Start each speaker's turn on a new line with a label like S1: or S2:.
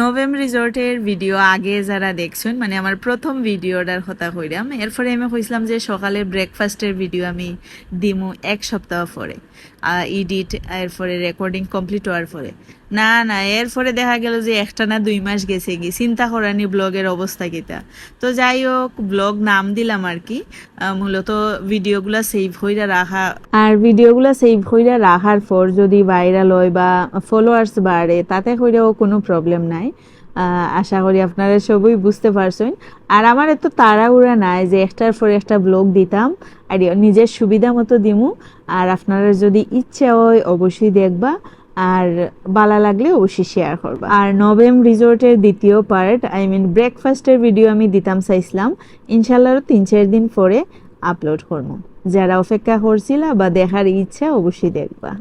S1: নভেম রিসর্টের video আগে যারা দেখছেন মানে আমার প্রথম ভিডিওটার কথা কইরাম, এরপরে আমি কইছিলাম যে সকালে ব্রেকফাস্টের ভিডিও আমি দিমু এক সপ্তাহ পরে ইডিট এরপরে রেকর্ডিং কমপ্লিট হওয়ার পরে। না না, এরপরে দেখা গেল যে একটা না দুই মাস গেছে কি চিন্তা করানি ব্লগের অবস্থা কিতা। তো যাই হোক, ব্লগ নাম দিলাম আর কি। মূলত ভিডিওগুলো সেভ হইরা রাখা। আর ভিডিওগুলো সেভ হইরা রাখার পর যদি ভাইরাল হয় বা ফলোয়ার্স বাড়ে, তাতে কইরাও কোনো প্রবলেম নাই। আশা করি আপনারা সবই বুঝতে পারছেন। আর আমার এত তাড়াহুড়া নাই যে একটার পর একটা ব্লগ দিতাম, আর নিজের সুবিধা মতো দিমু। আর আপনারা যদি ইচ্ছা হয়, অবশ্যই দেখবা। আর বালা লাগলে অবশ্যই শেয়ার করবা। আর নভেম রিসোর্টের দ্বিতীয় পার্ট আই মিন ব্রেকফাস্টের ভিডিও আমি দিতাম চাইছিলাম। ইনশাল্লাহ তিন চার দিন পরে আপলোড করব যারা অপেক্ষা করছিলা বা দেখার ইচ্ছা, অবশ্যই দেখবা।